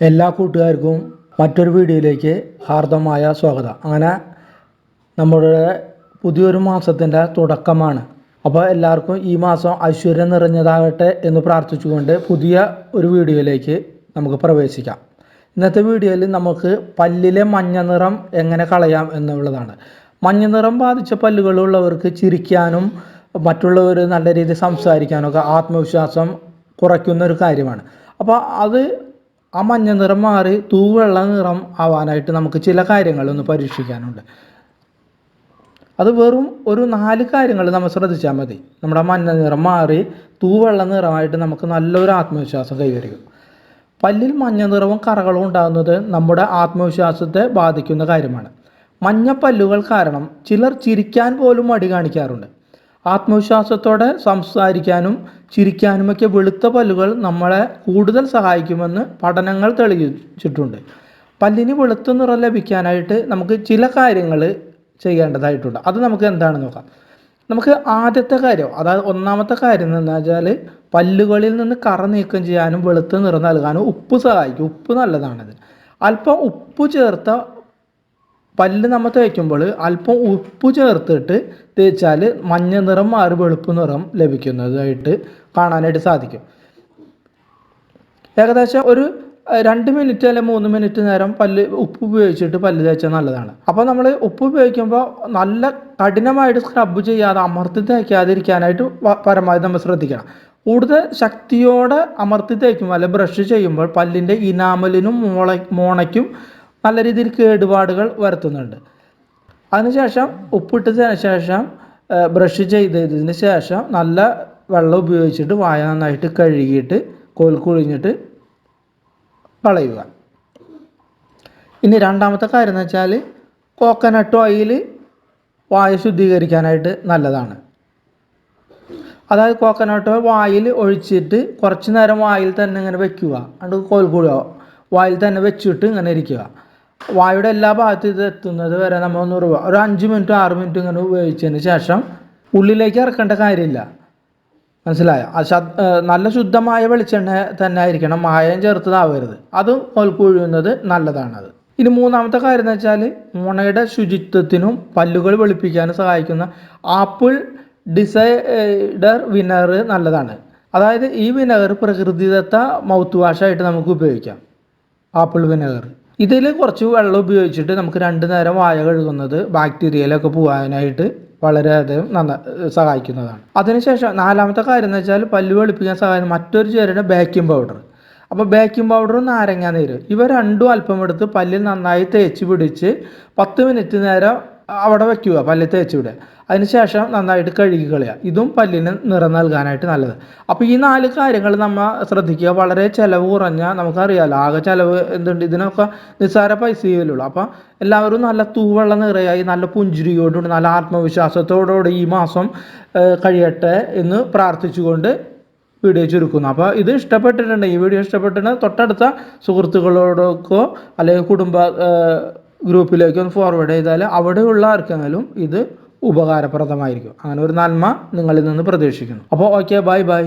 എല്ലാ കൂട്ടുകാർക്കും മറ്റൊരു വീഡിയോയിലേക്ക് ഹാർദമായ സ്വാഗതം. അങ്ങനെ നമ്മുടെ പുതിയൊരു മാസത്തിന്റെ തുടക്കമാണ്. അപ്പോൾ എല്ലാവർക്കും ഈ മാസം ഐശ്വര്യം നിറഞ്ഞതാകട്ടെ എന്ന് പ്രാർത്ഥിച്ചുകൊണ്ട് പുതിയ ഒരു വീഡിയോയിലേക്ക് നമുക്ക് പ്രവേശിക്കാം. ഇന്നത്തെ വീഡിയോയിൽ നമുക്ക് പല്ലിലെ മഞ്ഞ നിറം എങ്ങനെ കളയാം എന്നുള്ളതാണ്. മഞ്ഞ നിറം ബാധിച്ച പല്ലുകളുള്ളവർക്ക് ചിരിക്കാനും മറ്റുള്ളവർ നല്ല രീതിയിൽ സംസാരിക്കാനൊക്കെ ആത്മവിശ്വാസം കുറയ്ക്കുന്ന ഒരു കാര്യമാണ്. അപ്പോൾ അത് ആ മഞ്ഞ നിറം മാറി തൂവെള്ള നിറം ആവാനായിട്ട് നമുക്ക് ചില കാര്യങ്ങളൊന്ന് പരീക്ഷിക്കാനുണ്ട്. അത് വെറും ഒരു നാല് കാര്യങ്ങൾ നമ്മൾ ശ്രദ്ധിച്ചാൽ മതി. നമ്മുടെ മഞ്ഞ നിറം മാറി തൂവെള്ള നിറമായിട്ട് നമുക്ക് നല്ലൊരു ആത്മവിശ്വാസം കൈവരിക്കും. പല്ലിൽ മഞ്ഞ നിറവും കറകളും ഉണ്ടാകുന്നത് നമ്മുടെ ആത്മവിശ്വാസത്തെ ബാധിക്കുന്ന കാര്യമാണ്. മഞ്ഞ പല്ലുകൾ കാരണം ചിലർ ചിരിക്കാൻ പോലും മടി കാണിക്കാറുണ്ട്. ആത്മവിശ്വാസത്തോടെ സംസാരിക്കാനും ചിരിക്കാനുമൊക്കെ വെളുത്ത പല്ലുകൾ നമ്മളെ കൂടുതൽ സഹായിക്കുമെന്ന് പഠനങ്ങൾ തെളിയിച്ചിട്ടുണ്ട്. പല്ലിന് വെളുത്ത നിറം ലഭിക്കാനായിട്ട് നമുക്ക് ചില കാര്യങ്ങൾ ചെയ്യേണ്ടതായിട്ടുണ്ട്. അത് നമുക്ക് എന്താണെന്ന് നോക്കാം? നമുക്ക് ആദ്യത്തെ കാര്യം അതായത് ഒന്നാമത്തെ കാര്യം എന്ന് വെച്ചാൽ പല്ലുകളിൽ നിന്ന് കറ നീക്കം ചെയ്യാനും വെളുത്ത നിറം നൽകാനും ഉപ്പ് സഹായിക്കും. ഉപ്പ് നല്ലതാണത്. അല്പം ഉപ്പ് ചേർത്ത പല്ല് നമ്മൾ തേക്കുമ്പോൾ അല്പം ഉപ്പ് ചേർത്തിട്ട് തേച്ചാൽ മഞ്ഞ നിറം മാറി വെളുപ്പ് നിറം ലഭിക്കുന്നതായിട്ട് കാണാനായിട്ട് സാധിക്കും. ഏകദേശം ഒരു രണ്ട് മിനിറ്റ് അല്ലെങ്കിൽ മൂന്ന് മിനിറ്റ് നേരം പല്ല് ഉപ്പ് ഉപയോഗിച്ചിട്ട് പല്ല് തേച്ചാൽ നല്ലതാണ്. അപ്പോൾ നമ്മൾ ഉപ്പ് ഉപയോഗിക്കുമ്പോൾ നല്ല കഠിനമായിട്ട് സ്ക്രബ് ചെയ്യാതെ അമർത്തി തേക്കാതിരിക്കാനായിട്ട് പരമാവധി നമ്മൾ ശ്രദ്ധിക്കണം. കൂടുതൽ ശക്തിയോടെ അമർത്തി തേക്കുമ്പോൾ അല്ലെങ്കിൽ ബ്രഷ് ചെയ്യുമ്പോൾ പല്ലിന്റെ ഇനാമലിനും മോള മോണയ്ക്കും നല്ല രീതിയിൽ കേടുപാടുകൾ വരുത്തുന്നുണ്ട്. അതിനുശേഷം ഉപ്പിട്ടതിന് ശേഷം ബ്രഷ് ചെയ്തതിന് ശേഷം നല്ല വെള്ളം ഉപയോഗിച്ചിട്ട് വായ നന്നായിട്ട് കഴുകിയിട്ട് കോൽ കുഴിഞ്ഞിട്ട് കളയുക ഇനി രണ്ടാമത്തെ കാര്യം എന്ന് വെച്ചാൽ കോക്കനട്ട് ഓയിൽ വായ ശുദ്ധീകരിക്കാനായിട്ട് നല്ലതാണ്. അതായത് കോക്കനട്ട് ഓയിൽ വായിൽ ഒഴിച്ചിട്ട് കുറച്ച് നേരം വായിൽ തന്നെ ഇങ്ങനെ വെക്കുക. അത് കോൽക്കുഴയോ വായിൽ തന്നെ വെച്ചിട്ട് ഇങ്ങനെ ഇരിക്കുക. വായുടെ എല്ലാ ഭാഗത്തും ഇത് എത്തുന്നത് വരെ നമ്മൾ ഒന്ന് ഒരു ഒരു അഞ്ച് മിനിറ്റ് ആറ് മിനിറ്റ് ഇങ്ങനെ ഉപയോഗിച്ചതിന് ശേഷം ഉള്ളിലേക്ക് ഇറക്കേണ്ട കാര്യമില്ല. മനസ്സിലായോ? നല്ല ശുദ്ധമായ വെളിച്ചെണ്ണ തന്നെ ആയിരിക്കണം. മായം ചേർത്തതാവരുത്. അത് നല്ലതാണ് നല്ലതാണത്. ഇനി മൂന്നാമത്തെ കാര്യം എന്ന് വെച്ചാൽ മുണയുടെ ശുചിത്വത്തിനും പല്ലുകൾ വെളുപ്പിക്കാനും സഹായിക്കുന്ന ആപ്പിൾ ഡിസൈഡർ വിനർ നല്ലതാണ്. അതായത് ഈ വിനഗർ പ്രകൃതിദത്ത മൗത്ത് വാഷായിട്ട് നമുക്ക് ഉപയോഗിക്കാം. Apple vinegar. ഇതിൽ കുറച്ച് വെള്ളം ഉപയോഗിച്ചിട്ട് നമുക്ക് രണ്ട് നേരം വായ കഴുകുന്നത് ബാക്ടീരിയയിലൊക്കെ പോകാനായിട്ട് വളരെയധികം നന്ന സഹായിക്കുന്നതാണ്. അതിനുശേഷം നാലാമത്തെ കാര്യം എന്ന് വെച്ചാൽ പല്ല് വെളുപ്പിക്കാൻ സഹായിക്കുന്ന മറ്റൊരു ചേരുന്ന ബേക്കിംഗ് പൗഡർ അപ്പോൾ ബേക്കിംഗ് പൗഡറും നാരങ്ങ നീര്. ഇവ രണ്ടും അല്പം എടുത്ത് പല്ലിൽ നന്നായി തേച്ച് പിടിച്ച് പത്ത് മിനിറ്റ് നേരം അവിടെ വയ്ക്കുക പല്ല് തേച്ച് വിടുക. അതിനുശേഷം നന്നായിട്ട് കഴുകി കളയുക ഇതും പല്ലിന് നിറം നൽകാനായിട്ട് നല്ലത്. അപ്പോൾ ഈ നാല് കാര്യങ്ങൾ നമ്മൾ ശ്രദ്ധിക്കുക. വളരെ ചിലവ് കുറഞ്ഞ നമുക്കറിയാമല്ലോ ആകെ ചിലവ് എന്തുണ്ട്? ഇതിനൊക്കെ നിസ്സാര പൈസയിലുള്ളൂ അപ്പോൾ എല്ലാവരും നല്ല തൂവെള്ള നിറയായി നല്ല പുഞ്ചിരിയോടുകൂടി നല്ല ആത്മവിശ്വാസത്തോടുകൂടി ഈ മാസം കഴിയട്ടെ എന്ന് പ്രാർത്ഥിച്ചുകൊണ്ട് വീഡിയോ ചുരുക്കുന്നു. അപ്പോൾ ഇത് ഇഷ്ടപ്പെട്ടിട്ടുണ്ട്. ഈ വീഡിയോ ഇഷ്ടപ്പെട്ടിട്ടുണ്ട് തൊട്ടടുത്ത സുഹൃത്തുക്കളോടൊക്കെ അല്ലെങ്കിൽ കുടുംബ ഗ്രൂപ്പിലേക്കൊന്ന് ഫോർവേഡ് ചെയ്താൽ അവിടെയുള്ള ആർക്കെങ്കിലും ഇത് ഉപകാരപ്രദമായിരിക്കും. അങ്ങനെ ഒരു നന്മ നിങ്ങളിൽ നിന്ന് പ്രതീക്ഷിക്കുന്നു. അപ്പോൾ ഓക്കെ ബൈ ബൈ